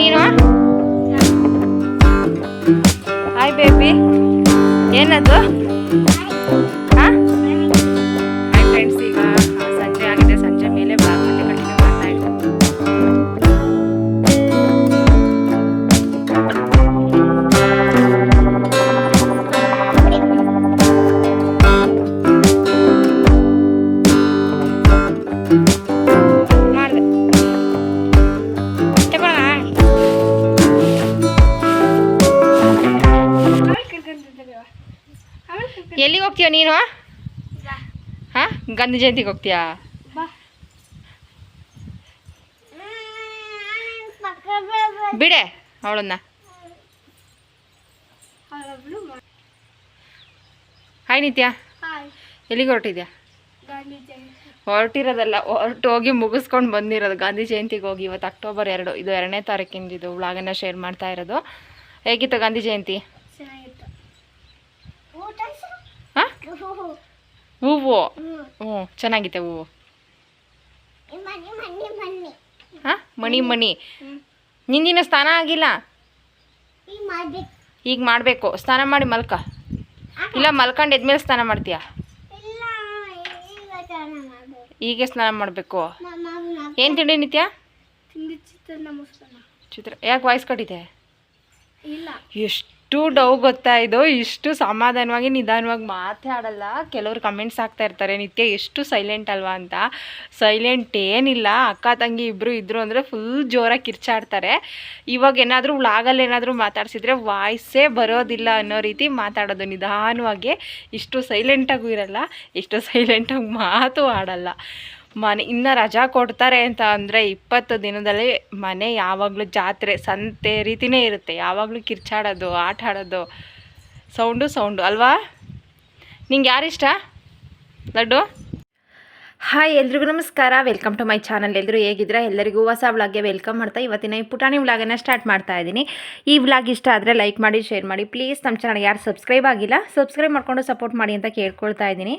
ನೀನು? Hi baby ಏನದು? ಹೋಗ್ತೀಯ ನೀನು? ಹಾ? ಗಾಂಧಿ ಜಯಂತಿಗೆ ಹೋಗ್ತೀಯಾ? ಬಿಡೆ ಅವಳನ್ನ. ಹಾಯ್ ನಿತ್ಯ. ಎಲ್ಲಿಗೆ ಹೊರಟಿದ್ಯಾ? ಹೊರಟಿರೋದಲ್ಲ ಹೊರಟು ಹೋಗಿ ಮುಗಿಸ್ಕೊಂಡು ಬಂದಿರೋದು. ಗಾಂಧಿ ಜಯಂತಿಗೆ ಹೋಗಿ ಇವತ್ತು ಅಕ್ಟೋಬರ್ ಎರಡು ಇದು ಎರಡನೇ ತಾರೀಕಿಂದ ಇದು ವ್ಲಾಗನ್ನು ಶೇರ್ ಮಾಡ್ತಾ ಇರೋದು. ಹೇಗಿತ್ತು ಗಾಂಧಿ ಜಯಂತಿ? ಹೂವು. ಹ್ಞೂ ಚೆನ್ನಾಗಿದೆ ಹೂವು. ಹಾಂ ಮಣಿ ಮಣಿ. ನಿಂದಿನ ಸ್ನಾನ ಆಗಿಲ್ಲ? ಈಗ ಮಾಡಬೇಕು. ಸ್ನಾನ ಮಾಡಿ ಮಲ್ಕ. ಇಲ್ಲ ಮಲ್ಕೊಂಡು ಎದ್ಮೇಲೆ ಸ್ನಾನ ಮಾಡ್ತೀಯಾ? ಈಗ ಸ್ನಾನ ಮಾಡಬೇಕು. ಏನು ತಿಂಡಿ ನಿತ್ಯ? ಚಿತ್ರ ಯಾಕೆ ವಾಯ್ಸ್ ಕಟ್ಟಿದೆ ಇಲ್ಲ. ಎಷ್ಟು ಡೌ ಗೊತ್ತಾ ಇಷ್ಟು ಸಮಾಧಾನವಾಗಿ, ನಿಧಾನವಾಗಿ ಮಾತಾಡಲ್ಲ ಕೆಲವರು ಕಮೆಂಟ್ಸ್ ಹಾಕ್ತಾ ಇರ್ತಾರೆ, ನಿತ್ಯ ಎಷ್ಟು ಸೈಲೆಂಟ್ ಅಲ್ವಾ ಅಂತ. ಸೈಲೆಂಟ್ ಏನಿಲ್ಲ. ಅಕ್ಕ, ತಂಗಿ ಇಬ್ಬರು ಇದ್ರು ಅಂದರೆ ಫುಲ್ ಜೋರಾಗಿ ಕಿರ್ಚಾಡ್ತಾರೆ. ಇವಾಗ ಏನಾದರೂ ವ್ಲಾಗಲ್ಲಿ ಏನಾದರೂ ಮಾತಾಡ್ಸಿದ್ರೆ ವಾಯ್ಸೇ ಬರೋದಿಲ್ಲ ಅನ್ನೋ ರೀತಿ ಮಾತಾಡೋದು ನಿಧಾನವಾಗಿ. ಇಷ್ಟು ಸೈಲೆಂಟಾಗೂ ಇರಲ್ಲ, ಇಷ್ಟು ಸೈಲೆಂಟಾಗಿ ಮಾತು ಆಡಲ್ಲ. ಮನೆ, ಇನ್ನು ರಜಾ ಕೊಡ್ತಾರೆ ಅಂತ ಅಂದರೆ ಇಪ್ಪತ್ತು ದಿನದಲ್ಲಿ ಮನೆ ಯಾವಾಗಲೂ ಜಾತ್ರೆ, ಸಂತೆ ರೀತಿನೇ ಇರುತ್ತೆ. ಯಾವಾಗಲೂ ಕಿರ್ಚಾಡೋದು, ಆಟ ಆಡೋದು. Sound sound. ಅಲ್ವಾ? ನಿಂಗೆ ಯಾರಿಷ್ಟ ಲಡ್ಡು? ಹಾಯ್, ಎಲ್ರಿಗೂ ನಮಸ್ಕಾರ. ವೆಲ್ಕಮ್ ಟು ಮೈ ಚಾನಲ್ ಎಲ್ಲರೂ ಹೇಗಿದ್ರೆ ಎಲ್ಲರಿಗೂ ಹೊಸ ವ್ಲಾಗ್ಗೆ ವೆಲ್ಕಮ್ ಮಾಡ್ತಾ ಇವತ್ತಿನ ಈ ಪುಟಾಣಿ ವ್ಲಾಗನ್ನು ಸ್ಟಾರ್ಟ್ ಮಾಡ್ತಾ ಇದ್ದೀನಿ. ಈ ವ್ಲಾಗ್ ಇಷ್ಟ ಆದರೆ ಲೈಕ್ ಮಾಡಿ ಶೇರ್ ಮಾಡಿ. ಪ್ಲೀಸ್ ನಮ್ಮ ಚಾನಲ್ ಯಾರು ಸಬ್ಸ್ಕ್ರೈಬ್ ಆಗಿಲ್ಲ ಸಬ್ಸ್ಕ್ರೈಬ್ ಮಾಡ್ಕೊಂಡು ಸಪೋರ್ಟ್ ಮಾಡಿ ಅಂತ ಕೇಳ್ಕೊಳ್ತಾ ಇದ್ದೀನಿ.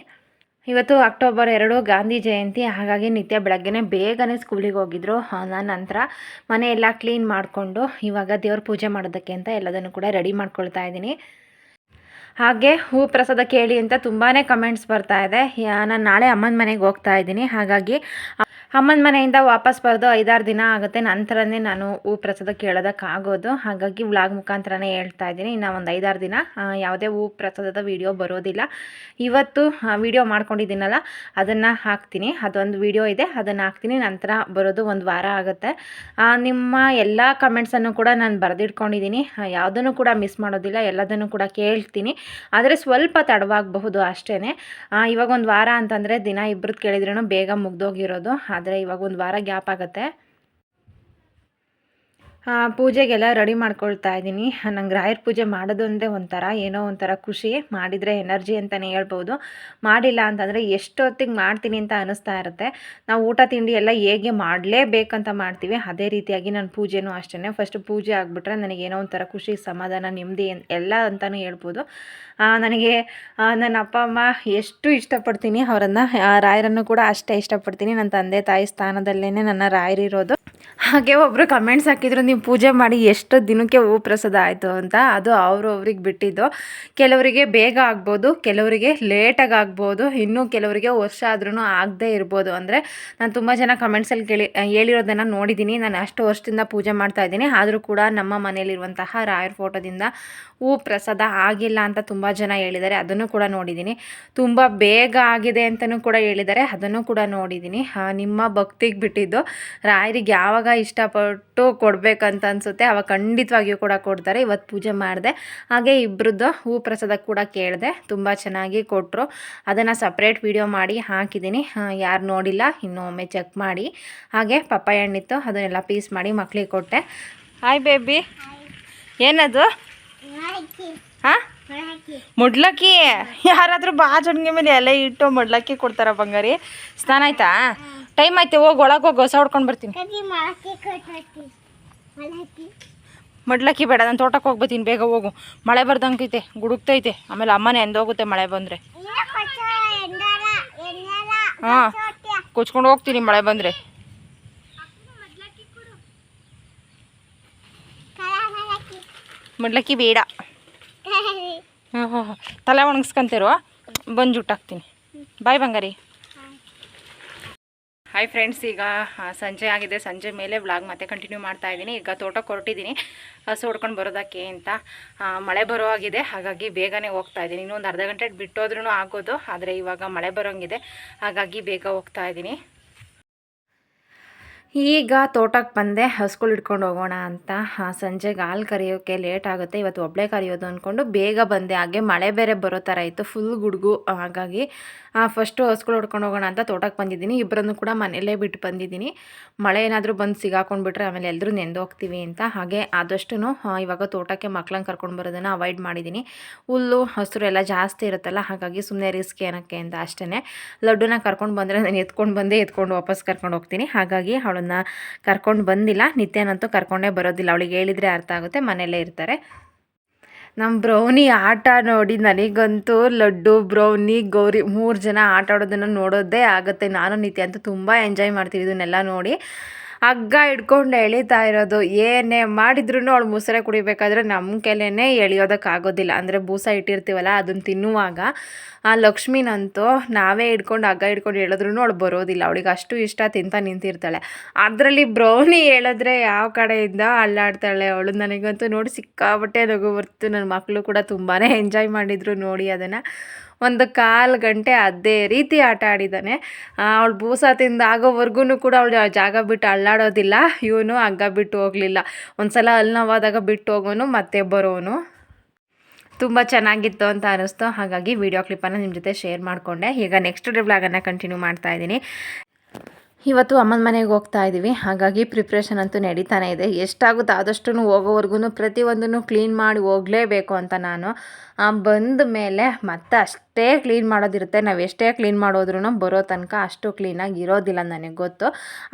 ಇವತ್ತು ಅಕ್ಟೋಬರ್ ಎರಡು ಗಾಂಧಿ ಜಯಂತಿ, ಹಾಗಾಗಿ ನಿತ್ಯ ಬೆಳಗ್ಗೆನೇ ಬೇಗನೆ ಸ್ಕೂಲಿಗೆ ಹೋಗಿದ್ರು. ನಾನು ನಂತರ ಮನೆ ಎಲ್ಲ ಕ್ಲೀನ್ ಮಾಡಿಕೊಂಡು ಇವಾಗ ದೇವ್ರ ಪೂಜೆ ಮಾಡೋದಕ್ಕೆ ಅಂತ ಎಲ್ಲದನ್ನು ಕೂಡ ರೆಡಿ ಮಾಡ್ಕೊಳ್ತಾ ಇದ್ದೀನಿ. ಹಾಗೆ ಹೂ ಪ್ರಸಾದ ಕೇಳಿ ಅಂತ ತುಂಬಾ ಕಮೆಂಟ್ಸ್ ಬರ್ತಾ ಇದೆ. ನಾನು ನಾಳೆ ಅಮ್ಮನ ಮನೆಗೆ ಹೋಗ್ತಾ ಇದ್ದೀನಿ. ಹಾಗಾಗಿ ಅಮ್ಮನ ಮನೆಯಿಂದ ವಾಪಸ್ ಬರೋದು ಐದಾರು ದಿನ ಆಗುತ್ತೆ. ನಂತರನೇ ನಾನು ಹೂ ಪ್ರಸಾದ ಕೇಳೋದಕ್ಕಾಗೋದು. ಹಾಗಾಗಿ ವ್ಲಾಗ್ ಮುಖಾಂತರನೇ ಹೇಳ್ತಾ ಇದ್ದೀನಿ. ಇನ್ನು ಒಂದು ಐದಾರು ದಿನ ಯಾವುದೇ ಹೂ ಪ್ರಸಾದದ ವಿಡಿಯೋ ಬರೋದಿಲ್ಲ. ಇವತ್ತು ವಿಡಿಯೋ ಮಾಡ್ಕೊಂಡಿದ್ದೀನಲ್ಲ, ಅದನ್ನು ಹಾಕ್ತೀನಿ. ಅದೊಂದು ವಿಡಿಯೋ ಇದೆ. ಅದನ್ನು ಹಾಕ್ತೀನಿ. ನಂತರ ಬರೋದು ಒಂದು ವಾರ ಆಗುತ್ತೆ. ನಿಮ್ಮ ಎಲ್ಲ ಕಮೆಂಟ್ಸನ್ನು ಕೂಡ ನಾನು ಬರೆದಿಟ್ಕೊಂಡಿದ್ದೀನಿ. ಯಾವುದನ್ನು ಕೂಡ ಮಿಸ್ ಮಾಡೋದಿಲ್ಲ. ಎಲ್ಲದನ್ನು ಕೂಡ ಕೇಳ್ತೀನಿ. ಆದರೆ ಸ್ವಲ್ಪ ತಡವಾಗಬಹುದು ಅಷ್ಟೇ ಇವಾಗ ಒಂದು ವಾರ ಅಂತಂದರೆ ದಿನ ಇಬ್ಬರದ್ದು ಕೇಳಿದ್ರೂ ಬೇಗ ಮುಗ್ದೋಗಿರೋದು. ಆದರೆ ಇವಾಗ ಒಂದು ವಾರ ಗ್ಯಾಪ್ ಆಗುತ್ತೆ. ಪೂಜೆಗೆಲ್ಲ ರೆಡಿ ಮಾಡ್ಕೊಳ್ತಾ ಇದ್ದೀನಿ. ನಂಗೆ ರಾಯರ ಪೂಜೆ ಮಾಡೋದೊಂದೇ ಒಂಥರ ಏನೋ ಒಂಥರ ಖುಷಿ. ಮಾಡಿದರೆ ಎನರ್ಜಿ ಅಂತಲೇ ಹೇಳ್ಬೋದು. ಮಾಡಿಲ್ಲ ಅಂತಂದರೆ ಎಷ್ಟೊತ್ತಿಗೆ ಮಾಡ್ತೀನಿ ಅಂತ ಅನ್ನಿಸ್ತಾ ಇರುತ್ತೆ. ನಾವು ಊಟ, ತಿಂಡಿ ಎಲ್ಲ ಹೇಗೆ ಮಾಡಲೇಬೇಕಂತ ಮಾಡ್ತೀವಿ. ಅದೇ ರೀತಿಯಾಗಿ ನಾನು ಪೂಜೆನೂ ಅಷ್ಟೇ ಫಸ್ಟ್ ಪೂಜೆ ಆಗಿಬಿಟ್ರೆ ನನಗೆ ಏನೋ ಒಂಥರ ಖುಷಿ, ಸಮಾಧಾನ, ನೆಮ್ಮದಿ ಎಲ್ಲ ಅಂತಲೂ ಹೇಳ್ಬೋದು. ನನಗೆ ನನ್ನ ಅಪ್ಪ, ಅಮ್ಮ ಎಷ್ಟು ಇಷ್ಟಪಡ್ತೀನಿ ಅವರನ್ನು. ರಾಯರನ್ನು ಕೂಡ ಅಷ್ಟೇ ಇಷ್ಟಪಡ್ತೀನಿ. ನನ್ನ ತಂದೆ ತಾಯಿ ಸ್ಥಾನದಲ್ಲೇ ನನ್ನ ರಾಯರಿರೋದು. ಹಾಗೆ ಒಬ್ಬರು ಕಮೆಂಟ್ಸ್ ಹಾಕಿದ್ರು, ನೀವು ಪೂಜೆ ಮಾಡಿ ಎಷ್ಟು ದಿನಕ್ಕೆ ಹೂ ಪ್ರಸಾದ ಆಯಿತು ಅಂತ? ಅದು ಅವರು ಅವ್ರಿಗೆ ಬಿಟ್ಟಿದ್ದು. ಕೆಲವರಿಗೆ ಬೇಗ ಆಗ್ಬೋದು, ಕೆಲವರಿಗೆ ಲೇಟಾಗಿ ಆಗ್ಬೋದು, ಇನ್ನೂ ಕೆಲವರಿಗೆ ವರ್ಷ ಆದ್ರೂ ಆಗದೇ ಇರ್ಬೋದು. ಅಂದರೆ ನಾನು ತುಂಬ ಜನ ಕಮೆಂಟ್ಸಲ್ಲಿ ಕೇಳಿ ಹೇಳಿರೋದನ್ನು ನೋಡಿದ್ದೀನಿ ನಾನು ಅಷ್ಟು ವರ್ಷದಿಂದ ಪೂಜೆ ಮಾಡ್ತಾ ಇದ್ದೀನಿ. ಆದರೂ ಕೂಡ ನಮ್ಮ ಮನೆಯಲ್ಲಿರುವಂತಹ ರಾಯರ ಫೋಟೋದಿಂದ ಹೂ ಪ್ರಸಾದ ಆಗಿಲ್ಲ ಅಂತ ತುಂಬ ಜನ ಹೇಳಿದ್ದಾರೆ. ಅದನ್ನು ಕೂಡ ನೋಡಿದ್ದೀನಿ ತುಂಬ ಬೇಗ ಆಗಿದೆ ಅಂತಲೂ ಕೂಡ ಹೇಳಿದ್ದಾರೆ. ಅದನ್ನು ಕೂಡ ನೋಡಿದ್ದೀನಿ ನಿಮ್ಮ ಭಕ್ತಿಗೆ ಬಿಟ್ಟಿದ್ದು. ರಾಯರಿಗೆ ಯಾವಾಗ ಇಷ್ಟಪಟ್ಟು ಕೊಡಬೇಕಂತ ಅನಿಸುತ್ತೆ. ಅವಾಗ ಖಂಡಿತವಾಗಿಯೂ ಕೂಡ ಕೊಡ್ತಾರೆ. ಇವತ್ತು ಪೂಜೆ ಮಾಡಿದೆ. ಹಾಗೆ ಇಬ್ಬರದ್ದು ಹೂ ಪ್ರಸಾದ ಕೂಡ ಕೇಳಿದೆ. ತುಂಬ ಚೆನ್ನಾಗಿ ಕೊಟ್ಟರು ಅದನ್ನು ಸಪ್ರೇಟ್ ವಿಡಿಯೋ ಮಾಡಿ ಹಾಕಿದ್ದೀನಿ. ಯಾರು ನೋಡಿಲ್ಲ ಇನ್ನೊಮ್ಮೆ ಚೆಕ್ ಮಾಡಿ. ಹಾಗೆ ಪಪ್ಪಾಯ ಹಣ್ಣಿತ್ತು ಅದನ್ನೆಲ್ಲ ಪೀಸ್ ಮಾಡಿ ಮಕ್ಳಿಗೆ ಕೊಟ್ಟೆ. ಹಾಯ್ ಬೇಬಿ ಏನದು? ಹಾಂ? ಮುಡ್ಲಕ್ಕಿ. ಯಾರಾದರೂ ಬಾಜುಣ್ಗೆ ಮೇಲೆ ಎಲ್ಲ ಇಟ್ಟು ಮುಡ್ಲಕ್ಕಿ ಕೊಡ್ತಾರ ಬಂಗಾರಿ. ಸ್ನಾನ ಆಯ್ತಾ? ಟೈಮ್ ಆಯ್ತು ಹೋಗಿ ಒಳಗೆ ಹೋಗಿ ಹೊಸ ಹೊಡ್ಕೊಂಡು ಬರ್ತೀನಿ. ಮಡ್ಲಕ್ಕಿ ಬೇಡ ನಾನು ತೋಟಕ್ಕೆ ಹೋಗ್ಬತ್ತೀನಿ ಬೇಗ ಹೋಗು. ಮಳೆ ಬರ್ದಂಗೈತೆ ಗುಡುಕ್ತೈತೆ. ಆಮೇಲೆ ಅಮ್ಮನೇ ಎಂದೋಗುತ್ತೆ ಮಳೆ ಬಂದರೆ. ಹಾಂ ಕೊಚ್ಕೊಂಡು ಹೋಗ್ತೀನಿ ಮಳೆ ಬಂದರೆ. ಮಡ್ಲಕ್ಕಿ ಬೇಡ. ಹ್ಞೂ ತಲೆ ಒಣಗಿಸ್ಕೊಂತಿರೋ. ಬಂದು ಜುಟ್ಟಾಕ್ತೀನಿ ಬಾಯ್ ಬಂಗಾರಿ. ಹಾಯ್ ಫ್ರೆಂಡ್ಸ್ ಈಗ ಸಂಜೆ ಆಗಿದೆ. ಸಂಜೆ ಮೇಲೆ ವ್ಲಾಗ್ ಮತ್ತೆ ಕಂಟಿನ್ಯೂ ಮಾಡ್ತಾ ಇದ್ದೀನಿ. ಈಗ ತೋಟಕ್ಕೆ ಹೊರಟಿದ್ದೀನಿ ಹಸು ಹೊಡ್ಕೊಂಡು ಬರೋದಕ್ಕೆ ಅಂತ ಮಳೆ ಬರೋ ಆಗಿದೆ. ಹಾಗಾಗಿ ಬೇಗನೆ ಹೋಗ್ತಾ ಇದ್ದೀನಿ. ಇನ್ನೊಂದು ಅರ್ಧ ಗಂಟೆ ಬಿಟ್ಟೋದ್ರೂ ಆಗೋದು, ಆದರೆ ಇವಾಗ ಮಳೆ ಬರೋಂಗಿದೆ. ಹಾಗಾಗಿ ಬೇಗ ಹೋಗ್ತಾ ಇದ್ದೀನಿ. ಈಗ ತೋಟಕ್ಕೆ ಬಂದೆ ಹಸ್ಗಳು ಇಟ್ಕೊಂಡು ಹೋಗೋಣ ಅಂತ. ಸಂಜೆ ಹಾಲು ಕರಿಯೋಕ್ಕೆ ಲೇಟ್ ಆಗುತ್ತೆ. ಇವತ್ತು ಒಬ್ಬಳೇ ಕರಿಯೋದು ಅಂದ್ಕೊಂಡು ಬೇಗ ಬಂದೆ. ಹಾಗೆ ಮಳೆ ಬೇರೆ ಬರೋ ಥರ ಇತ್ತು ಫುಲ್ ಗುಡುಗು. ಹಾಗಾಗಿ ಫಸ್ಟು ಹಸ್ಗಳು ಹೊಡ್ಕೊಂಡು ಹೋಗೋಣ ಅಂತ ತೋಟಕ್ಕೆ ಬಂದಿದ್ದೀನಿ. ಇಬ್ಬರನ್ನು ಕೂಡ ಮನೆಯಲ್ಲೇ ಬಿಟ್ಟು ಬಂದಿದ್ದೀನಿ. ಮಳೆ ಏನಾದರೂ ಬಂದು ಸಿಗಾಕೊಂಡ್ಬಿಟ್ರೆ ಆಮೇಲೆ ಎಲ್ಲರೂ ನೆಂದು ಹೋಗ್ತೀವಿ ಅಂತ. ಹಾಗೆ ಆದಷ್ಟು ಇವಾಗ ತೋಟಕ್ಕೆ ಮಕ್ಳನ್ನ ಕರ್ಕೊಂಡು ಬರೋದನ್ನು ಅವಾಯ್ಡ್ ಮಾಡಿದ್ದೀನಿ. ಹುಲ್ಲು, ಹಸಿರು ಎಲ್ಲ ಜಾಸ್ತಿ ಇರುತ್ತಲ್ಲ, ಹಾಗಾಗಿ ಸುಮ್ಮನೆ ರಿಸ್ಕ್ ಏನಕ್ಕೆ ಅಂತ ಅಷ್ಟೇ ಲಡ್ಡುನ ಕರ್ಕೊಂಡು ಬಂದರೆ ನಾನು ಎತ್ಕೊಂಡು ಬಂದೇ ಎತ್ಕೊಂಡು ವಾಪಸ್ ಕರ್ಕೊಂಡು ಹೋಗ್ತೀನಿ. ಹಾಗಾಗಿ, ಅವಳನ್ನು ಕರ್ಕೊಂಡು ಬಂದಿಲ್ಲ. ನಿತ್ಯನಂತೂ ಕರ್ಕೊಂಡೇ ಬರೋದಿಲ್ಲ. ಅವಳಿಗೆ ಹೇಳಿದರೆ ಅರ್ಥ ಆಗುತ್ತೆ. ಮನೆಯಲ್ಲೇ ಇರ್ತಾರೆ. ನಮ್ಮ ಬ್ರೌನಿ ಆಟ ನೋಡಿ ನನಗಂತೂ ಲಡ್ಡು, ಬ್ರೌನಿ, ಗೌರಿ ಮೂರು ಜನ ಆಟ ಆಡೋದನ್ನು ನೋಡೋದೇ ಆಗುತ್ತೆ. ನಾನು ನಿತ್ಯ ಅಂತೂ ತುಂಬ ಎಂಜಾಯ್ ಮಾಡ್ತೀವಿ ಇದನ್ನೆಲ್ಲ ನೋಡಿ. ಹಗ್ಗ ಹಿಡ್ಕೊಂಡು ಎಳಿತಾ ಇರೋದು, ಏನೇ ಮಾಡಿದ್ರು ಅವಳು ಮೊಸರೆ ಕುಡಿಬೇಕಾದ್ರೆ ನಮ್ಮ ಕೈಲೇ ಎಳಿಯೋದಕ್ಕಾಗೋದಿಲ್ಲ. ಅಂದರೆ ಬೂಸ ಇಟ್ಟಿರ್ತೀವಲ್ಲ ಅದನ್ನು ತಿನ್ನುವಾಗ, ಆ ಲಕ್ಷ್ಮೀನಂತೂ ನಾವೇ ಹಿಡ್ಕೊಂಡು, ಹಗ್ಗ ಹಿಡ್ಕೊಂಡು ಹೇಳಿದ್ರು ಅವಳು ಬರೋದಿಲ್ಲ. ಅವಳಿಗೆ ಅಷ್ಟು ಇಷ್ಟ ತಿಂತ ನಿಂತಿರ್ತಾಳೆ. ಅದರಲ್ಲಿ ಬ್ರೌನಿ ಹೇಳಿದ್ರೆ ಯಾವ ಕಡೆಯಿಂದ ಅಲ್ಲಾಡ್ತಾಳೆ ಅವಳು? ನನಗಂತೂ ನೋಡಿ ಸಿಕ್ಕಾಬಟ್ಟೆ ನಗು ಬರ್ತು. ನನ್ನ ಮಕ್ಕಳು ಕೂಡ ತುಂಬಾ ಎಂಜಾಯ್ ಮಾಡಿದರು ನೋಡಿ ಅದನ್ನು. ಒಂದು ಕಾಲು ಗಂಟೆ ಅದೇ ರೀತಿ ಆಟ ಆಡಿದ್ದಾನೆ. ಅವಳು ಬೂಸ ತಿಂದು ಆಗೋವರೆಗೂ ಕೂಡ ಅವಳು ಜಾಗ ಬಿಟ್ಟು ಅಳ್ಳಾಡೋದಿಲ್ಲ ಇವನು ಹಗ್ಗ ಬಿಟ್ಟು ಹೋಗಲಿಲ್ಲ. ಒಂದು ಸಲ ಅಲ್ಲಿ ನೋವಾದಾಗ ಬಿಟ್ಟು ಹೋಗೋನು, ಮತ್ತೆ ಬರೋನು. ತುಂಬ ಚೆನ್ನಾಗಿತ್ತು ಅಂತ ಅನ್ನಿಸ್ತು ಹಾಗಾಗಿ ವಿಡಿಯೋ ಕ್ಲಿಪ್ಪನ್ನು ನಿಮ್ಮ ಜೊತೆ ಶೇರ್ ಮಾಡಿಕೊಂಡೆ. ಈಗ ನೆಕ್ಸ್ಟ್ ಡೇ ವ್ಲಾಗನ್ನು ಕಂಟಿನ್ಯೂ ಮಾಡ್ತಾ ಇದ್ದೀನಿ. ಇವತ್ತು ಅಮ್ಮನ ಮನೆಗೆ ಹೋಗ್ತಾ ಇದ್ದೀವಿ. ಹಾಗಾಗಿ ಪ್ರಿಪ್ರೇಷನ್ ಅಂತೂ ನಡೀತಾನೆ ಇದೆ. ಎಷ್ಟಾಗುತ್ತೋ ಆದಷ್ಟು ಹೋಗೋವರೆಗೂ ಪ್ರತಿಯೊಂದನ್ನು ಕ್ಲೀನ್ ಮಾಡಿ ಹೋಗಲೇಬೇಕು ಅಂತ ನಾನು. ಬಂದ ಮೇಲೆ ಮತ್ತೆ ಅಷ್ಟೇ ಕ್ಲೀನ್ ಮಾಡೋದಿರುತ್ತೆ. ನಾವು ಎಷ್ಟೇ ಕ್ಲೀನ್ ಮಾಡೋದ್ರೂ ಬರೋ ತನಕ ಅಷ್ಟು ಕ್ಲೀನಾಗಿ ಇರೋದಿಲ್ಲ ನನಗೆ ಗೊತ್ತು.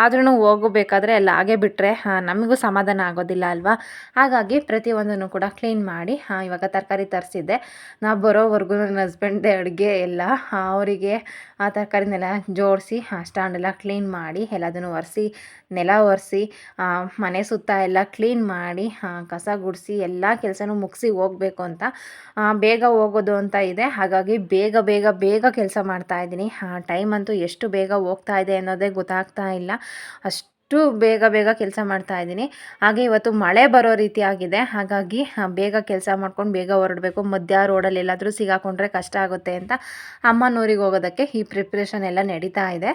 ಆದ್ರೂ ಹೋಗಬೇಕಾದ್ರೆ ಎಲ್ಲ ಹಾಗೆ ಬಿಟ್ಟರೆ ನಮಗೂ ಸಮಾಧಾನ ಆಗೋದಿಲ್ಲ ಅಲ್ವಾ? ಹಾಗಾಗಿ ಪ್ರತಿಯೊಂದನ್ನು ಕೂಡ ಕ್ಲೀನ್ ಮಾಡಿ ಇವಾಗ ತರಕಾರಿ ತರಿಸಿದ್ದೆ. ನಾವು ಬರೋವರೆಗೂ ನನ್ನ ಹಸ್ಬೆಂಡ್ದೆ ಅಡುಗೆ ಎಲ್ಲ ಅವರಿಗೆ ಆ ತರಕಾರಿನೆಲ್ಲ ಜೋಡಿಸಿ ಸ್ಟ್ಯಾಂಡ್ ಎಲ್ಲ ಕ್ಲೀನ್ ಮಾಡಿ, ಎಲ್ಲದನ್ನು ಒರೆಸಿ, ನೆಲ ಒರೆಸಿ ಮನೆ ಸುತ್ತ ಎಲ್ಲ ಕ್ಲೀನ್ ಮಾಡಿ ಕಸ ಗುಡಿಸಿ, ಎಲ್ಲ ಕೆಲಸನೂ ಮುಗಿಸಿ ಹೋಗಬೇಕು ಅಂತ ಬೇಗ ಹೋಗೋದು ಅಂತ ಇದೆ. ಹಾಗಾಗಿ ಬೇಗ ಬೇಗ ಬೇಗ ಕೆಲಸ ಮಾಡ್ತಾ ಇದ್ದೀನಿ. ಟೈಮ್ ಅಂತೂ ಎಷ್ಟು ಬೇಗ ಹೋಗ್ತಾ ಇದೆ ಅನ್ನೋದೇ ಗೊತ್ತಾಗ್ತಾ ಇಲ್ಲ. ಅಷ್ಟು ಬೇಗ ಬೇಗ ಕೆಲಸ ಮಾಡ್ತಾ ಇದ್ದೀನಿ. ಹಾಗೆ ಇವತ್ತು ಮಳೆ ಬರೋ ರೀತಿ ಆಗಿದೆ. ಹಾಗಾಗಿ ಬೇಗ ಕೆಲಸ ಮಾಡ್ಕೊಂಡು ಬೇಗ ಹೊರಡಬೇಕು. ಮಧ್ಯ ರೋಡಲ್ಲಿ ಎಲ್ಲಾದರೂ ಸಿಗಾಕೊಂಡ್ರೆ ಕಷ್ಟ ಆಗುತ್ತೆ ಅಂತ ಅಮ್ಮನೂರಿಗೆ ಹೋಗೋದಕ್ಕೆ ಈ ಪ್ರಿಪ್ರೇಷನ್ ಎಲ್ಲ ನಡೀತಾ ಇದೆ.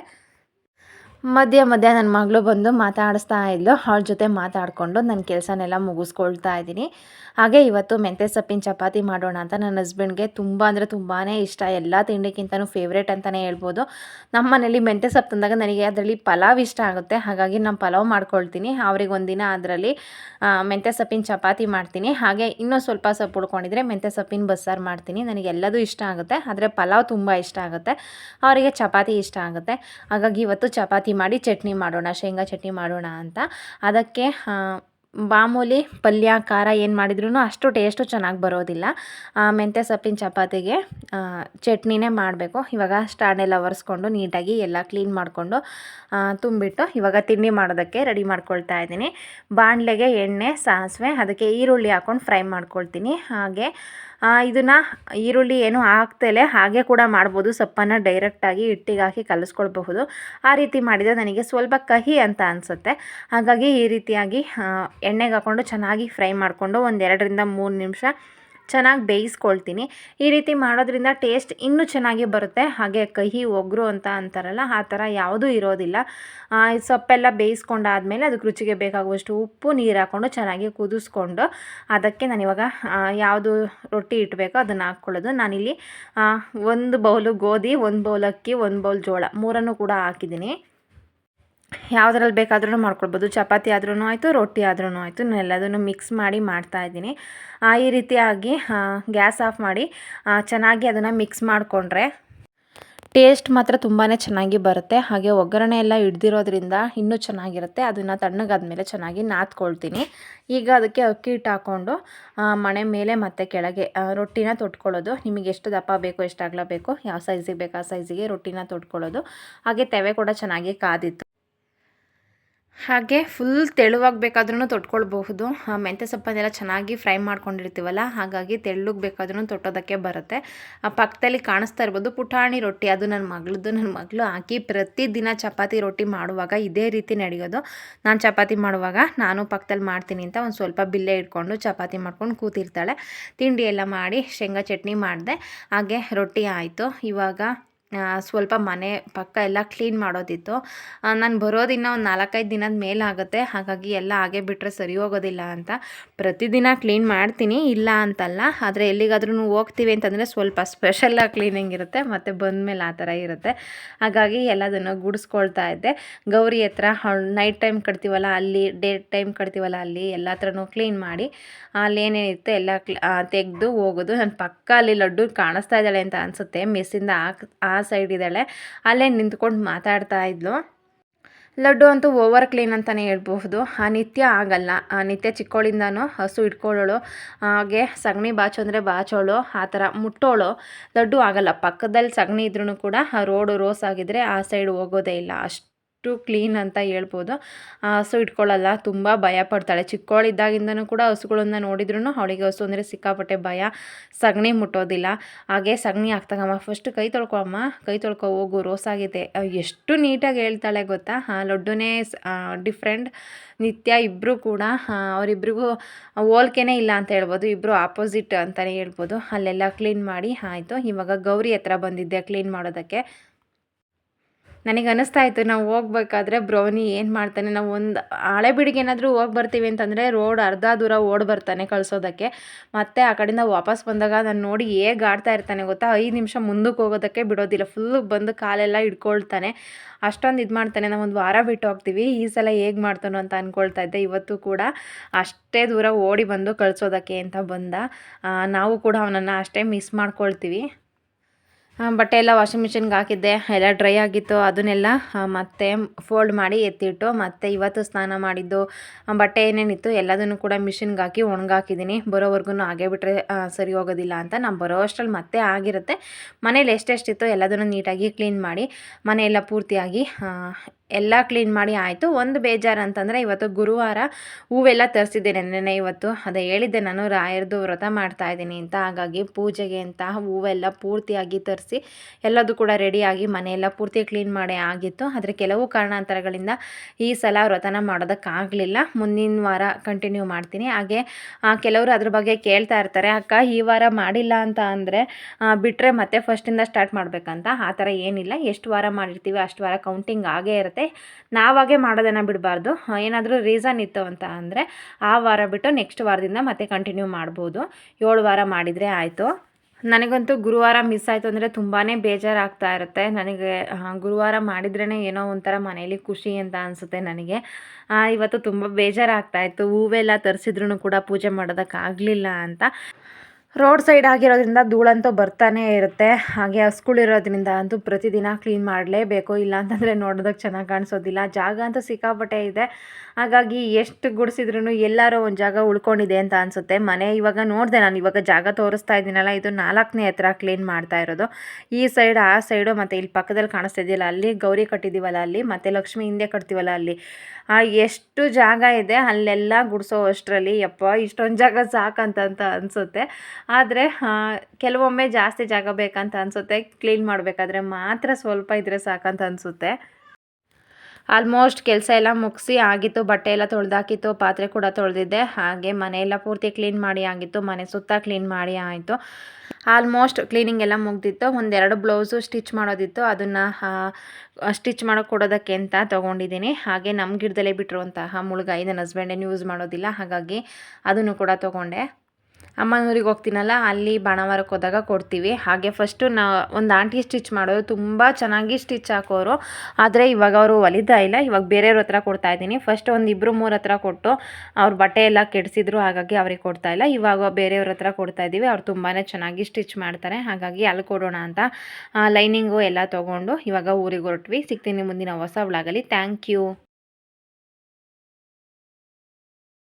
ಮಧ್ಯ ಮಧ್ಯ ನನ್ನ ಮಗಳು ಬಂದು ಮಾತಾಡಿಸ್ತಾ ಇದ್ಲು. ಅವಳ ಜೊತೆ ಮಾತಾಡಿಕೊಂಡು ನನ್ನ ಕೆಲಸನೆಲ್ಲ ಮುಗಿಸ್ಕೊಳ್ತಾ ಇದ್ದೀನಿ. ಹಾಗೆ ಇವತ್ತು ಮೆಂತ್ಯ ಸೊಪ್ಪಿನ ಚಪಾತಿ ಮಾಡೋಣ ಅಂತ ನನ್ನ ಹಸ್ಬೆಂಡ್ಗೆ ತುಂಬ ಅಂದರೆ ತುಂಬಾ ಇಷ್ಟ. ಎಲ್ಲ ತಿಂಡಿಗಿಂತನೂ ಫೇವ್ರೇಟ್ ಅಂತಲೇ ಹೇಳ್ಬೋದು. ನಮ್ಮ ಮನೇಲಿ ಮೆಂತ್ಯ ಸೊಪ್ಪು ತಂದಾಗ ನನಗೆ ಅದರಲ್ಲಿ ಪಲಾವ್ ಇಷ್ಟ ಆಗುತ್ತೆ. ಹಾಗಾಗಿ ನಾನು ಪಲಾವ್ ಮಾಡ್ಕೊಳ್ತೀನಿ. ಅವ್ರಿಗೆ ಒಂದಿನ ಅದರಲ್ಲಿ ಮೆಂತ್ಯ ಸೊಪ್ಪಿನ ಚಪಾತಿ ಮಾಡ್ತೀನಿ. ಹಾಗೆ ಇನ್ನೂ ಸ್ವಲ್ಪ ಸೊಪ್ಪು ಉಳ್ಕೊಂಡಿದ್ರೆ ಮೆಂತ್ಯ ಸೊಪ್ಪಿನ ಬಸ್ಸಾರು ಮಾಡ್ತೀನಿ. ನನಗೆ ಎಲ್ಲದೂ ಇಷ್ಟ ಆಗುತ್ತೆ. ಆದರೆ ಪಲಾವ್ ತುಂಬ ಇಷ್ಟ ಆಗುತ್ತೆ. ಅವರಿಗೆ ಚಪಾತಿ ಇಷ್ಟ ಆಗುತ್ತೆ. ಹಾಗಾಗಿ ಇವತ್ತು ಚಪಾತಿ ಮಾಡಿ ಚಟ್ನಿ ಮಾಡೋಣ, ಶೇಂಗಾ ಚಟ್ನಿ ಮಾಡೋಣ ಅಂತ. ಅದಕ್ಕೆ ಮಾಮೂಲಿ ಪಲ್ಯ, ಖಾರ ಏನು ಮಾಡಿದ್ರೂ ಅಷ್ಟು ಟೇಸ್ಟು ಚೆನ್ನಾಗಿ ಬರೋದಿಲ್ಲ. ಮೆಂತ್ಯ ಸೊಪ್ಪಿನ ಚಪಾತಿಗೆ ಚಟ್ನಿನೇ ಮಾಡಬೇಕು. ಇವಾಗ ಸ್ಟಾಂಡೆಲ್ಲ ಒರೆಸ್ಕೊಂಡು ನೀಟಾಗಿ ಎಲ್ಲ ಕ್ಲೀನ್ ಮಾಡಿಕೊಂಡು ತುಂಬಿಟ್ಟು ಇವಾಗ ತಿಂಡಿ ಮಾಡೋದಕ್ಕೆ ರೆಡಿ ಮಾಡ್ಕೊಳ್ತಾ ಇದ್ದೀನಿ. ಬಾಣಲೆಗೆ ಎಣ್ಣೆ, ಸಾಸಿವೆ, ಅದಕ್ಕೆ ಈರುಳ್ಳಿ ಹಾಕ್ಕೊಂಡು ಫ್ರೈ ಮಾಡ್ಕೊಳ್ತೀನಿ. ಹಾಗೆ ಇದನ್ನು ಈರುಳ್ಳಿ ಏನು ಹಾಕ್ತಲೇ ಹಾಗೆ ಕೂಡ ಮಾಡ್ಬೋದು. ಸೊಪ್ಪನ್ನು ಡೈರೆಕ್ಟಾಗಿ ಹಿಟ್ಟಿಗೆ ಹಾಕಿ ಕಲಿಸ್ಕೊಳ್ಬಹುದು. ಆ ರೀತಿ ಮಾಡಿದರೆ ನನಗೆ ಸ್ವಲ್ಪ ಕಹಿ ಅಂತ ಅನಿಸುತ್ತೆ. ಹಾಗಾಗಿ ಈ ರೀತಿಯಾಗಿ ಎಣ್ಣೆಗೆ ಹಾಕ್ಕೊಂಡು ಚೆನ್ನಾಗಿ ಫ್ರೈ ಮಾಡಿಕೊಂಡು ಒಂದು ಎರಡರಿಂದ ಮೂರು ನಿಮಿಷ ಚೆನ್ನಾಗಿ ಬೇಯಿಸ್ಕೊಳ್ತೀನಿ. ಈ ರೀತಿ ಮಾಡೋದ್ರಿಂದ ಟೇಸ್ಟ್ ಇನ್ನೂ ಚೆನ್ನಾಗಿ ಬರುತ್ತೆ. ಹಾಗೆ ಕಹಿ, ಒಗ್ರು ಅಂತ ಅಂತಾರಲ್ಲ, ಆ ಥರ ಯಾವುದೂ ಇರೋದಿಲ್ಲ. ಸೊಪ್ಪೆಲ್ಲ ಬೇಯಿಸ್ಕೊಂಡಾದ್ಮೇಲೆ ಅದಕ್ಕೆ ರುಚಿಗೆ ಬೇಕಾಗುವಷ್ಟು ಉಪ್ಪು, ನೀರು ಹಾಕ್ಕೊಂಡು ಚೆನ್ನಾಗಿ ಕುದಿಸ್ಕೊಂಡು ಅದಕ್ಕೆ ನಾನಿವಾಗ ಯಾವುದು ರೊಟ್ಟಿ ಇಟ್ಟಬೇಕೋ ಅದನ್ನು ಹಾಕ್ಕೊಳ್ಳೋದು. ನಾನಿಲ್ಲಿ ಒಂದು ಬೌಲು ಗೋಧಿ, ಒಂದು ಬೌಲ್ ಅಕ್ಕಿ, ಒಂದು ಬೌಲ್ ಜೋಳ ಮೂರನ್ನು ಕೂಡ ಹಾಕಿದ್ದೀನಿ. ಯಾವುದ್ರಲ್ಲಿ ಬೇಕಾದ್ರೂ ಮಾಡ್ಕೊಳ್ಬೋದು. ಚಪಾತಿ ಆದ್ರೂ ಆಯಿತು ರೊಟ್ಟಿ ಆದ್ರೂ ಆಯಿತು. ನಾನು ಎಲ್ಲದನ್ನು ಮಿಕ್ಸ್ ಮಾಡಿ ಮಾಡ್ತಾ ಆ, ಈ ರೀತಿಯಾಗಿ ಗ್ಯಾಸ್ ಆಫ್ ಮಾಡಿ ಚೆನ್ನಾಗಿ ಅದನ್ನು ಮಿಕ್ಸ್ ಮಾಡಿಕೊಂಡ್ರೆ ಟೇಸ್ಟ್ ಮಾತ್ರ ತುಂಬಾ ಚೆನ್ನಾಗಿ ಬರುತ್ತೆ. ಹಾಗೆ ಒಗ್ಗರಣೆ ಎಲ್ಲ ಹಿಡ್ದಿರೋದ್ರಿಂದ ಇನ್ನೂ ಚೆನ್ನಾಗಿರುತ್ತೆ. ಅದನ್ನು ತಣ್ಣಗಾದ್ಮೇಲೆ ಚೆನ್ನಾಗಿ ನಾದ್ಕೊಳ್ತೀನಿ. ಈಗ ಅದಕ್ಕೆ ಅಕ್ಕಿ ಹಿಟ್ಟು ಹಾಕ್ಕೊಂಡು ಮಣೆ ಮೇಲೆ ಮತ್ತು ಕೆಳಗೆ ರೊಟ್ಟಿನ ತೊಟ್ಕೊಳ್ಳೋದು. ನಿಮಗೆ ಎಷ್ಟು ದಪ್ಪ ಬೇಕು ಎಷ್ಟು ಬೇಕು ಯಾವ ಸೈಜಿಗೆ ಬೇಕು ಆ ಸೈಜಿಗೆ ರೊಟ್ಟಿನ ತೊಟ್ಕೊಳ್ಳೋದು. ಹಾಗೆ ತೆವೆ ಕೂಡ ಚೆನ್ನಾಗಿ ಕಾದಿತ್ತು. ಹಾಗೆ ಫುಲ್ ತೆಳುವಾಗಿ ಬೇಕಾದ್ರೂ ತೊಟ್ಕೊಳ್ಬಹುದು ಮೆಂತ್ಯ ಸೊಪ್ಪನ್ನೆಲ್ಲ ಚೆನ್ನಾಗಿ ಫ್ರೈ ಮಾಡ್ಕೊಂಡಿರ್ತೀವಲ್ಲ, ಹಾಗಾಗಿ ತೆಳ್ಳಗೆ ಬೇಕಾದ್ರೂ ತೊಟ್ಟೋದಕ್ಕೆ ಬರುತ್ತೆ. ಆ, ಪಕ್ಕದಲ್ಲಿ ಕಾಣಿಸ್ತಾ ಇರ್ಬೋದು ಪುಟಾಣಿ ರೊಟ್ಟಿ. ಅದು ನನ್ನ ಮಗಳದ್ದು ನನ್ನ ಮಗಳು ಹಾಕಿ ಪ್ರತಿದಿನ ಚಪಾತಿ ರೊಟ್ಟಿ ಮಾಡುವಾಗ ಇದೇ ರೀತಿ ನಡೆಯೋದು. ನಾನು ಚಪಾತಿ ಮಾಡುವಾಗ ನಾನು ಪಕ್ಕದಲ್ಲಿ ಮಾಡ್ತೀನಿ ಅಂತ ಒಂದು ಸ್ವಲ್ಪ ಬಿಲ್ಲೆ ಇಟ್ಕೊಂಡು ಚಪಾತಿ ಮಾಡ್ಕೊಂಡು ಕೂತಿರ್ತಾಳೆ. ತಿಂಡಿ ಎಲ್ಲ ಮಾಡಿ ಶೇಂಗಾ ಚಟ್ನಿ ಮಾಡಿದೆ. ಹಾಗೆ ರೊಟ್ಟಿ ಆಯಿತು. ಇವಾಗ ಸ್ವಲ್ಪ ಮನೆ ಪಕ್ಕ ಎಲ್ಲ ಕ್ಲೀನ್ ಮಾಡೋದಿತ್ತು. ನಾನು ಬರೋದಿನ್ನ ಒಂದು ನಾಲ್ಕೈದು ದಿನದ ಮೇಲೆ ಆಗುತ್ತೆ. ಹಾಗಾಗಿ ಎಲ್ಲ ಹಾಗೆ ಬಿಟ್ಟರೆ ಸರಿ ಹೋಗೋದಿಲ್ಲ ಅಂತ. ಪ್ರತಿದಿನ ಕ್ಲೀನ್ ಮಾಡ್ತೀನಿ, ಇಲ್ಲ ಅಂತಲ್ಲ. ಆದರೆ ಎಲ್ಲಿಗಾದ್ರೂ ಹೋಗ್ತೀವಿ ಅಂತಂದರೆ ಸ್ವಲ್ಪ ಸ್ಪೆಷಲ್ಲಾಗಿ ಕ್ಲೀನಿಂಗ್ ಇರುತ್ತೆ. ಮತ್ತು ಬಂದಮೇಲೆ ಆ ಥರ ಇರುತ್ತೆ. ಹಾಗಾಗಿ ಎಲ್ಲದನ್ನು ಗುಡಿಸ್ಕೊಳ್ತಾ ಇದ್ದೆ. ಗೌರಿ ಹತ್ರ ನೈಟ್ ಟೈಮ್ ಕಟ್ತೀವಲ್ಲ, ಅಲ್ಲಿ ಡೇ ಟೈಮ್ ಕಟ್ತೀವಲ್ಲ, ಅಲ್ಲಿ ಎಲ್ಲ ಹತ್ರನೂ ಕ್ಲೀನ್ ಮಾಡಿ, ಅಲ್ಲಿ ಏನೇನಿರುತ್ತೆ ಎಲ್ಲ ತೆಗೆದು ಹೋಗೋದು. ನನ್ನ ಪಕ್ಕ ಅಲ್ಲಿ ಲಡ್ಡು ಕಾಣಿಸ್ತಾ ಇದ್ದಾಳೆ ಅಂತ ಅನಿಸುತ್ತೆ. ಮೆಸ್ಸಿಂದ ಆ ಸೈಡ್ ಇದ್ದಾಳೆ. ಅಲ್ಲೇ ನಿಂತ್ಕೊಂಡು ಮಾತಾಡ್ತಾ ಇದ್ಲು. ಲಡ್ಡು ಅಂತೂ ಓವರ್ ಕ್ಲೀನ್ ಅಂತಲೇ ಹೇಳ್ಬಹುದು. ಆ ನಿತ್ಯ ಆಗಲ್ಲ. ಆ ನಿತ್ಯ ಚಿಕ್ಕವಳಿಂದನೂ ಹಸು ಇಟ್ಕೊಳ್ಳೋಳು ಹಾಗೆ ಸಗಣಿ ಬಾಚು ಅಂದರೆ ಬಾಚೋಳು. ಆ ಥರ ಮುಟ್ಟೋಳು. ಲಡ್ಡು ಆಗಲ್ಲ. ಪಕ್ಕದಲ್ಲಿ ಸಗಣಿ ಇದ್ರೂ ಕೂಡ ಆ ರೋಡು ರೋಸ್ ಆಗಿದ್ರೆ ಆ ಸೈಡ್ ಹೋಗೋದೇ ಇಲ್ಲ. ಅಷ್ಟು ಕ್ಲೀನ್ ಅಂತ ಹೇಳ್ಬೋದು. ಆ ಹಸು ಇಟ್ಕೊಳ್ಳಲ್ಲ, ತುಂಬ ಭಯ ಪಡ್ತಾಳೆ. ಚಿಕ್ಕವಳಿದ್ದಾಗಿಂದನೂ ಕೂಡ ಹಸುಗಳನ್ನ ನೋಡಿದ್ರು ಅವಳಿಗೆ ಹಸು ಅಂದರೆ ಸಿಕ್ಕಾಪಟ್ಟೆ ಭಯ. ಸಗಣಿ ಮುಟ್ಟೋದಿಲ್ಲ. ಹಾಗೆ ಸಗಣಿ ಹಾಕ್ತಾಗಮ್ಮ. ಫಸ್ಟ್ ಕೈ ತೊಳ್ಕೊಮ್ಮ ಕೈ ತೊಳ್ಕೊ ಹೋಗು, ರೋಸಾಗಿದೆ. ಎಷ್ಟು ನೀಟಾಗಿ ಹೇಳ್ತಾಳೆ ಗೊತ್ತಾ? ಲಡ್ಡುನೇ ಡಿಫ್ರೆಂಟ್ ನಿತ್ಯ ಇಬ್ಬರು ಕೂಡ ಅವರಿಬ್ರಿಗೂ ಹೋಲ್ಕೆನೇ ಇಲ್ಲ ಅಂತ ಹೇಳ್ಬೋದು. ಇಬ್ಬರು ಆಪೋಸಿಟ್ ಅಂತಲೇ ಹೇಳ್ಬೋದು. ಅಲ್ಲೆಲ್ಲ ಕ್ಲೀನ್ ಮಾಡಿ, ಆಯಿತು. ಇವಾಗ ಗೌರಿ ಹತ್ರ ಬಂದಿದ್ದೆ ಕ್ಲೀನ್ ಮಾಡೋದಕ್ಕೆ. ನನಗೆ ಅನ್ನಿಸ್ತಾ ಇತ್ತು, ನಾವು ಹೋಗ್ಬೇಕಾದ್ರೆ ಬ್ರೌನಿ ಏನು ಮಾಡ್ತಾನೆ, ನಾವು ಒಂದು ಹಳೆಬೀಡಿಗೆ ಏನಾದರೂ ಹೋಗಿ ಬರ್ತೀವಿ ಅಂತಂದರೆ ರೋಡ್ ಅರ್ಧ ದೂರ ಓಡಿ ಬರ್ತಾನೆ ಕಳಿಸೋದಕ್ಕೆ. ಮತ್ತು ಆ ಕಡೆಯಿಂದ ವಾಪಸ್ ಬಂದಾಗ ನಾನು ನೋಡಿ ಹೇಗೆ ಆಡ್ತಾ ಇರ್ತಾನೆ ಗೊತ್ತಾ, ಐದು ನಿಮಿಷ ಮುಂದಕ್ಕೆ ಹೋಗೋದಕ್ಕೆ ಬಿಡೋದಿಲ್ಲ ಫುಲ್ಲು ಬಂದು ಕಾಲೆಲ್ಲ ಹಿಡ್ಕೊಳ್ತಾನೆ. ಅಷ್ಟೊಂದು ಇದು ಮಾಡ್ತಾನೆ, ನಾವು ಒಂದು ವಾರ ಬಿಟ್ಟು ಹೋಗ್ತೀವಿ, ಈ ಸಲ ಹೇಗೆ ಮಾಡ್ತಾನೋ ಅಂತ ಅಂದ್ಕೊಳ್ತಾ ಇದ್ದೆ, ಇವತ್ತು ಕೂಡ ಅಷ್ಟೇ ದೂರ ಓಡಿ ಬಂದು ಕಳಿಸೋದಕ್ಕೆ ಅಂತ ಬಂದ. ನಾವು ಕೂಡ ಅವನನ್ನು ಅಷ್ಟೇ ಮಿಸ್ ಮಾಡ್ಕೊಳ್ತೀವಿ. ಬಟ್ಟೆ ಎಲ್ಲ ವಾಷಿಂಗ್ ಮಿಷಿನ್ಗೆ ಹಾಕಿದ್ದೆ, ಎಲ್ಲ ಡ್ರೈ ಆಗಿತ್ತು, ಅದನ್ನೆಲ್ಲ ಮತ್ತೆ ಫೋಲ್ಡ್ ಮಾಡಿ ಎತ್ತಿಟ್ಟು, ಮತ್ತೆ ಇವತ್ತು ಸ್ನಾನ ಮಾಡಿದ್ದು ಬಟ್ಟೆ ಏನೇನಿತ್ತು ಎಲ್ಲದನ್ನು ಕೂಡ ಮಿಷಿನ್ಗೆ ಹಾಕಿ ಒಣಗಾಕಿದ್ದೀನಿ ಬರೋವರೆಗೂ ಹಾಗೆ ಬಿಟ್ಟರೆ ಸರಿ ಹೋಗೋದಿಲ್ಲ ಅಂತ ನಾನು ಬರೋ ಅಷ್ಟ್ರಲ್ಲಿ ಮತ್ತೆ ಆಗಿರುತ್ತೆ. ಮನೇಲಿ ಎಷ್ಟೆಷ್ಟಿತ್ತು ಎಲ್ಲದನ್ನು ನೀಟಾಗಿ ಕ್ಲೀನ್ ಮಾಡಿ ಮನೆಯೆಲ್ಲ ಪೂರ್ತಿಯಾಗಿ ಎಲ್ಲ ಕ್ಲೀನ್ ಮಾಡಿ ಆಯಿತು. ಒಂದು ಬೇಜಾರು ಅಂತಂದರೆ ಇವತ್ತು ಗುರುವಾರ ಹೂವೆಲ್ಲ ತರಿಸಿದ್ದೇನೆ. ನೆನೆ ಇವತ್ತು ಅದೇ ಹೇಳಿದ್ದೆ, ನಾನು ರಾಯರದು ವ್ರತ ಮಾಡ್ತಾ ಇದ್ದೀನಿ ಅಂತ. ಹಾಗಾಗಿ ಪೂಜೆಗೆ ಅಂತ ಹೂವೆಲ್ಲ ಪೂರ್ತಿಯಾಗಿ ತರಿಸಿ ಎಲ್ಲದೂ ಕೂಡ ರೆಡಿಯಾಗಿ ಮನೆಯೆಲ್ಲ ಪೂರ್ತಿ ಕ್ಲೀನ್ ಮಾಡಿ ಆಗಿತ್ತು. ಆದರೆ ಕೆಲವು ಕಾರಣಾಂತರಗಳಿಂದ ಈ ಸಲ ವ್ರತನ ಮಾಡೋದಕ್ಕಾಗಲಿಲ್ಲ. ಮುಂದಿನ ವಾರ ಕಂಟಿನ್ಯೂ ಮಾಡ್ತೀನಿ. ಹಾಗೆ ಕೆಲವರು ಅದ್ರ ಬಗ್ಗೆ ಕೇಳ್ತಾ ಇರ್ತಾರೆ, ಅಕ್ಕ, ಈ ವಾರ ಮಾಡಿಲ್ಲ ಅಂತ ಅಂದರೆ ಬಿಟ್ಟರೆ ಮತ್ತೆ ಫಸ್ಟಿಂದ ಸ್ಟಾರ್ಟ್ ಮಾಡಬೇಕಂತ? ಆ ಥರ ಏನಿಲ್ಲ. ಎಷ್ಟು ವಾರ ಮಾಡಿರ್ತೀವಿ ಅಷ್ಟು ವಾರ ಕೌಂಟಿಂಗ್ ಆಗೇ ಇರುತ್ತೆ. ನಾವಾಗೆ ಮಾಡೋದನ್ನು ಬಿಡಬಾರ್ದು. ಏನಾದರೂ ರೀಸನ್ ಇತ್ತು ಅಂತ ಅಂದರೆ ಆ ವಾರ ಬಿಟ್ಟು ನೆಕ್ಸ್ಟ್ ವಾರದಿಂದ ಮತ್ತೆ ಕಂಟಿನ್ಯೂ ಮಾಡ್ಬೋದು. ಏಳು ವಾರ ಮಾಡಿದರೆ ಆಯಿತು. ನನಗಂತೂ ಗುರುವಾರ ಮಿಸ್ ಆಯಿತು ಅಂದರೆ ತುಂಬಾ ಬೇಜಾರಾಗ್ತಾ ಇರುತ್ತೆ. ನನಗೆ ಗುರುವಾರ ಮಾಡಿದ್ರೇ ಏನೋ ಒಂಥರ ಮನೇಲಿ ಖುಷಿ ಅಂತ ಅನಿಸುತ್ತೆ ನನಗೆ. ಇವತ್ತು ತುಂಬ ಬೇಜಾರಾಗ್ತಾ ಇತ್ತು. ಹೂವೆಲ್ಲ ತರಿಸಿದ್ರು ಕೂಡ ಪೂಜೆ ಮಾಡೋದಕ್ಕಾಗಲಿಲ್ಲ ಅಂತ. ರೋಡ್ ಸೈಡ್ ಆಗಿರೋದ್ರಿಂದ ಧೂಳಂತೂ ಬರ್ತಾನೆ ಇರುತ್ತೆ. ಹಾಗೆ ಹಸ್ಗಳಿರೋದ್ರಿಂದ ಅಂತೂ ಪ್ರತಿದಿನ ಕ್ಲೀನ್ ಮಾಡಲೇಬೇಕು. ಇಲ್ಲಾಂತಂದರೆ ನೋಡೋದಕ್ಕೆ ಚೆನ್ನಾಗಿ ಕಾಣಿಸೋದಿಲ್ಲ. ಜಾಗ ಅಂತೂ ಸಿಕ್ಕಾಪಟ್ಟೆ ಇದೆ. ಹಾಗಾಗಿ ಎಷ್ಟು ಗುಡಿಸಿದ್ರು ಎಲ್ಲರೂ ಒಂದು ಜಾಗ ಉಳ್ಕೊಂಡಿದೆ ಅಂತ ಅನಿಸುತ್ತೆ. ಮನೆ ಇವಾಗ ನೋಡಿದೆ ನಾನು, ಇವಾಗ ಜಾಗ ತೋರಿಸ್ತಾ ಇದ್ದೀನಲ್ಲ, ಇದು ನಾಲ್ಕನೇ ಹತ್ರ ಕ್ಲೀನ್ ಮಾಡ್ತಾ ಇರೋದು. ಈ ಸೈಡ್, ಆ ಸೈಡು ಮತ್ತು ಇಲ್ಲಿ ಪಕ್ಕದಲ್ಲಿ ಕಾಣಿಸ್ತಾ ಇದೆಯಲ್ಲ, ಅಲ್ಲಿ ಗೌರಿ ಕಟ್ಟಿದ್ದೀವಲ್ಲ ಅಲ್ಲಿ, ಮತ್ತು ಲಕ್ಷ್ಮಿ ಹಿಂದೆ ಕಟ್ತೀವಲ್ಲ ಅಲ್ಲಿ. ಆ ಎಷ್ಟು ಜಾಗ ಇದೆ, ಅಲ್ಲೆಲ್ಲ ಗುಡಿಸೋ ಅಷ್ಟರಲ್ಲಿ ಯಪ್ಪ, ಇಷ್ಟೊಂದು ಜಾಗ ಸಾಕಂತ ಅಂತ ಅನಿಸುತ್ತೆ. ಆದರೆ ಕೆಲವೊಮ್ಮೆ ಜಾಸ್ತಿ ಜಾಗ ಬೇಕಂತ ಅನಿಸುತ್ತೆ. ಕ್ಲೀನ್ ಮಾಡಬೇಕಾದ್ರೆ ಮಾತ್ರ ಸ್ವಲ್ಪ ಇದ್ದರೆ ಸಾಕಂತ ಅನಿಸುತ್ತೆ. ಆಲ್ಮೋಸ್ಟ್ ಕೆಲಸ ಎಲ್ಲ ಮುಗಿಸಿ ಆಗಿತ್ತು, ಬಟ್ಟೆ ಎಲ್ಲ ತೊಳೆದಾಕಿತ್ತು, ಪಾತ್ರೆ ಕೂಡ ತೊಳೆದಿದ್ದೆ. ಹಾಗೆ ಮನೆಯೆಲ್ಲ ಪೂರ್ತಿ ಕ್ಲೀನ್ ಮಾಡಿ ಆಗಿತ್ತು, ಮನೆ ಸುತ್ತ ಕ್ಲೀನ್ ಮಾಡಿ ಆಯಿತು. ಆಲ್ಮೋಸ್ಟ್ ಕ್ಲೀನಿಂಗ್ ಎಲ್ಲ ಮುಗ್ದಿತ್ತು. ಒಂದೆರಡು ಬ್ಲೌಸು ಸ್ಟಿಚ್ ಮಾಡೋದಿತ್ತು. ಅದನ್ನು ಸ್ಟಿಚ್ ಮಾಡೋಕ್ಕೆ ಕೊಡೋದಕ್ಕೆ ಅಂತ ತೊಗೊಂಡಿದ್ದೀನಿ. ಹಾಗೆ ನಮ್ಮ ಗಿಡದಲ್ಲೇ ಬಿಟ್ಟಿರುವಂತಹ ಮುಳುಗಾಯಿ ನನ್ನ ಹಸ್ಬೆಂಡೇನು ಯೂಸ್ ಮಾಡೋದಿಲ್ಲ. ಹಾಗಾಗಿ ಅದನ್ನು ಕೂಡ ತೊಗೊಂಡೆ. ಅಮ್ಮನೂರಿಗೆ ಹೋಗ್ತೀನಲ್ಲ, ಅಲ್ಲಿ ಬಾಣವಾರಕ್ಕೆ ಹೋದಾಗ ಕೊಡ್ತೀವಿ. ಹಾಗೆ ಫಸ್ಟು ನಾ ಒಂದು ಆಂಟಿ ಸ್ಟಿಚ್ ಮಾಡೋರು ತುಂಬ ಚೆನ್ನಾಗಿ ಸ್ಟಿಚ್ ಹಾಕೋರು. ಆದರೆ ಇವಾಗ ಅವರು ಹೊಲಿತಾ ಇಲ್ಲ. ಇವಾಗ ಬೇರೆಯವ್ರ ಹತ್ರ ಕೊಡ್ತಾ ಇದ್ದೀನಿ. ಫಸ್ಟ್ ಒಂದು ಇಬ್ಬರು ಮೂರು ಹತ್ರ ಕೊಟ್ಟು ಅವ್ರ ಬಟ್ಟೆ ಎಲ್ಲ ಕೆಡಿಸಿದ್ರು, ಹಾಗಾಗಿ ಅವ್ರಿಗೆ ಕೊಡ್ತಾ ಇಲ್ಲ. ಇವಾಗ ಬೇರೆಯವ್ರ ಹತ್ರ ಕೊಡ್ತಾ ಇದ್ದೀವಿ ಅವ್ರು ತುಂಬಾ ಚೆನ್ನಾಗಿ ಸ್ಟಿಚ್ ಮಾಡ್ತಾರೆ. ಹಾಗಾಗಿ ಅಲ್ಲಿ ಕೊಡೋಣ ಅಂತ ಲೈನಿಂಗು ಎಲ್ಲ ತೊಗೊಂಡು ಇವಾಗ ಊರಿಗೆ ಹೊರಟ್ವಿ. ಸಿಗ್ತೀನಿ ಮುಂದಿನ ಹೊಸ ವ್ಲಾಗಲ್ಲಿ ಥ್ಯಾಂಕ್ ಯು